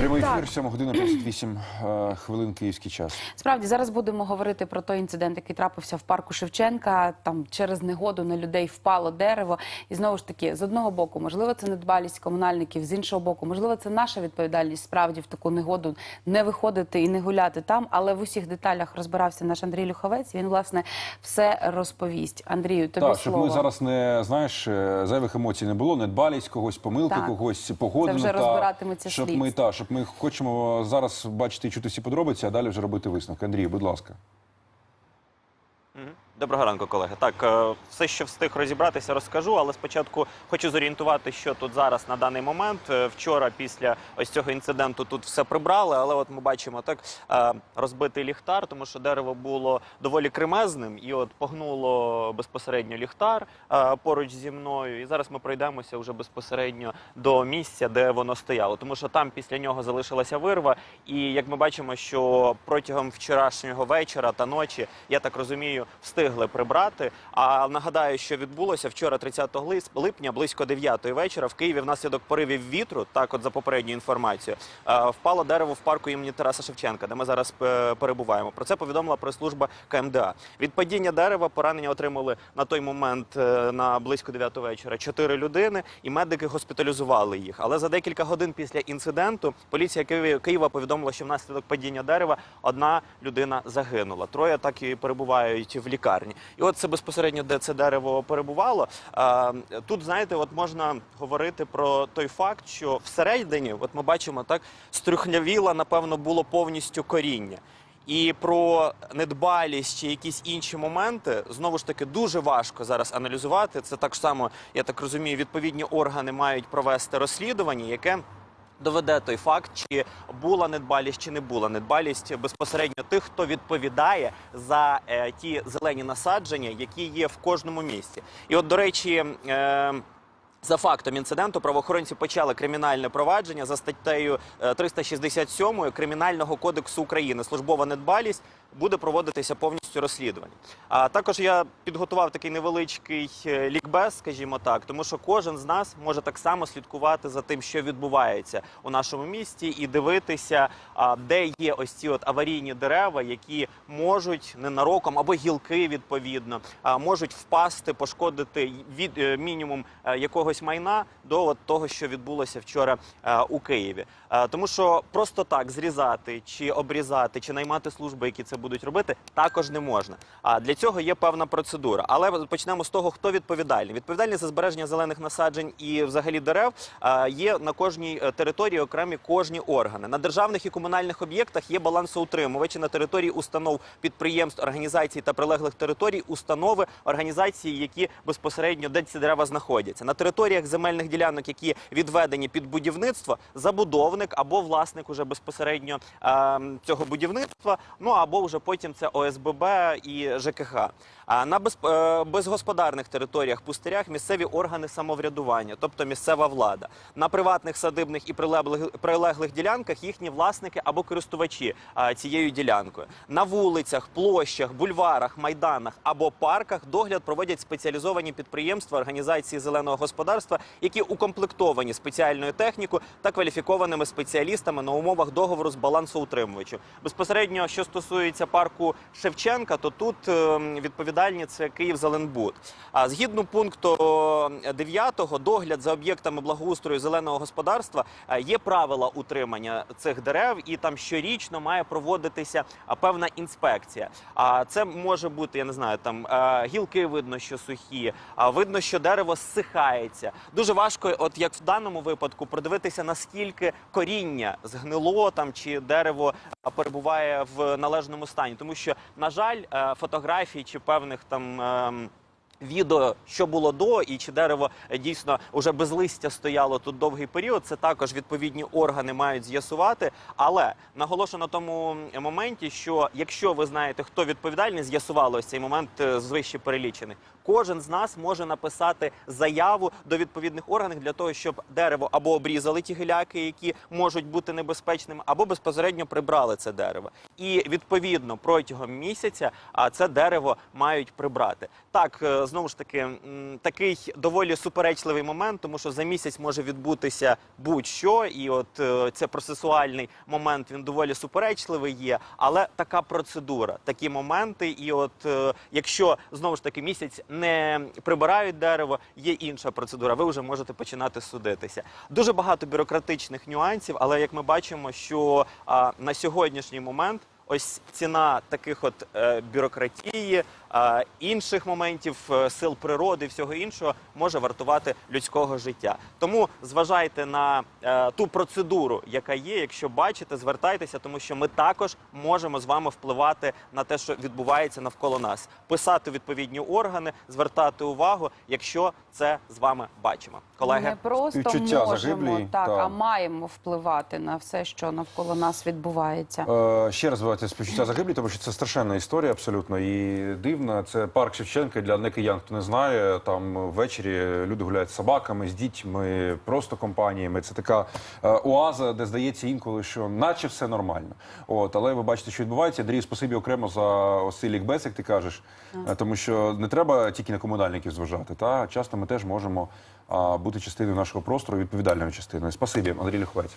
Прямий ефір 7 година 38 е, хвилин київський час. Справді зараз будемо говорити про той інцидент, який трапився в парку Шевченка. Там через негоду на людей впало дерево. І знову ж таки, з одного боку, можливо, це недбалість комунальників, з іншого боку, можливо, це наша відповідальність справді в таку негоду не виходити і не гуляти там. Але в усіх деталях розбирався наш Андрій Люховець. Він власне все розповість. Андрію, тобі Так, щоб слово. ми зараз не знаєш, е, зайвих емоцій не було, недбалість когось, помилки Так. когось, погоду. Це вже розбиратиметься щоб ми та, щоб ми хочемо зараз бачити і чути всі подробиці, а далі вже робити висновки. Андрій, будь ласка. Мгм. Доброго ранку, колеги. Так, е, все, що встиг розібратися, розкажу, але спочатку хочу зорієнтувати, що тут зараз на даний момент. Е, Вчора, після ось цього інциденту, тут все прибрали, але от ми бачимо так е, розбитий ліхтар, тому що дерево було доволі кремезним, і от погнуло безпосередньо ліхтар поруч зі мною. І зараз ми пройдемося вже безпосередньо до місця, де воно стояло, тому що там після нього залишилася вирва. І як ми бачимо, що протягом вчорашнього вечора та ночі, я так розумію, встигли прибрати. А нагадаю, що відбулося вчора, 30 лис- липня, близько 9 вечора, в Києві внаслідок поривів вітру, так от за попередньою інформацією, е, впало дерево в парку імені Тараса Шевченка, де ми зараз е, перебуваємо. Про це повідомила прес-служба КМДА. Від падіння дерева поранення отримали на той момент е, на близько 9 вечора чотири людини, і медики госпіталізували їх. Але за декілька годин після інциденту поліція Києва повідомила, що внаслідок падіння дерева одна людина загинула. Троє так і перебувають в лікарні. І от це безпосередньо, де це дерево перебувало. Тут знаєте, от можна говорити про той факт, що всередині, от ми бачимо, так стрюхнявіло, напевно, було повністю коріння. І про недбалість чи якісь інші моменти знову ж таки дуже важко зараз аналізувати. Це так само, я так розумію, відповідні органи мають провести розслідування, яке доведе той факт, чи була недбалість, чи не була недбалість безпосередньо тих, хто відповідає за е, ті зелені насадження, які є в кожному місці. І от, до речі. Е, за фактом інциденту правоохоронці почали кримінальне провадження за статтею е, 367 Кримінального кодексу України. Службова недбалість буде проводитися повністю розслідування. А також я підготував такий невеличкий е, лікбез, скажімо так, тому що кожен з нас може так само слідкувати за тим, що відбувається у нашому місті, і дивитися, де є ось ці от аварійні дерева, які можуть ненароком або гілки відповідно а, можуть впасти, пошкодити від е, мінімум е, якогось майна до от того, що відбулося вчора у Києві. Тому що просто так зрізати чи обрізати, чи наймати служби, які це будуть робити, також не можна. А для цього є певна процедура. Але почнемо з того, хто відповідальний. Відповідальний за збереження зелених насаджень і взагалі дерев е, є на кожній е, території окремі кожні органи. На державних і комунальних об'єктах є балансоутримувачі на території установ підприємств, організацій та прилеглих територій, установи, організації, які безпосередньо де ці дерева знаходяться. На територіях земельних ділянок, які відведені під будівництво, забудовник або власник уже безпосередньо е, цього будівництва. Ну або вже потім це ОСББ і ЖКХ. А на без, е, безгосподарних територіях, пустирях місцеві органи самоврядування, тобто місцева влада. На приватних садибних і прилеглих, ділянках їхні власники або користувачі цією ділянкою. На вулицях, площах, бульварах, майданах або парках догляд проводять спеціалізовані підприємства організації зеленого господарства, які укомплектовані спеціальною технікою та кваліфікованими спеціалістами на умовах договору з балансоутримувачем. Безпосередньо, що стосується парку Шевченка, то тут е, відповідальні це Київзеленбуд. А згідно пункту 9, догляд за об'єктами благоустрою зеленого господарства е, є правила утримання цих дерев, і там щорічно має проводитися певна інспекція. А це може бути, я не знаю, там е, гілки видно, що сухі, а видно, що дерево зсихається. Дуже важко, от як в даному випадку, продивитися наскільки коріння згнило там чи дерево перебуває в належному стані, тому що на жаль, фотографії чи певних там. Відео, що було до, і чи дерево е, дійсно вже без листя стояло тут довгий період. Це також відповідні органи мають з'ясувати. Але наголошую на тому моменті, що якщо ви знаєте, хто відповідальний, з'ясували ось цей момент е, з вище перелічений. Кожен з нас може написати заяву до відповідних органів для того, щоб дерево або обрізали ті гіляки, які можуть бути небезпечними, або безпосередньо прибрали це дерево. І відповідно протягом місяця це дерево мають прибрати. Так, е, знову ж таки такий доволі суперечливий момент, тому що за місяць може відбутися будь-що, і от е, це процесуальний момент він доволі суперечливий є. Але така процедура, такі моменти, і от е, якщо знову ж таки місяць не прибирають дерево, є інша процедура. Ви вже можете починати судитися. Дуже багато бюрократичних нюансів, але як ми бачимо, що на сьогоднішній момент. Ось ціна таких от е, бюрократії, інших моментів, е, сил природи, всього іншого може вартувати людського життя. Тому зважайте на е, ту процедуру, яка є. Якщо бачите, звертайтеся, тому що ми також можемо з вами впливати на те, що відбувається навколо нас, писати відповідні органи, звертати увагу, якщо це з вами бачимо. Колеги, не просто можемо загиблій, так, та. а маємо впливати на все, що навколо нас відбувається. Е, ще раз давайте співчуття загиблі, тому що це страшенна історія абсолютно і дивна. Це парк Шевченка для некиян, хто не знає. Там ввечері люди гуляють з собаками, з дітьми, просто компаніями. Це така е, оаза, де здається інколи, що наче все нормально. От, але ви бачите, що відбувається. Дарію, спасибі окремо за ось цей лікбез, як ти кажеш, Е, тому що не треба тільки на комунальників зважати. Та часто ми теж можемо бути частиною нашого простору, відповідальною частиною. Спасибі, Андрій Ліховець.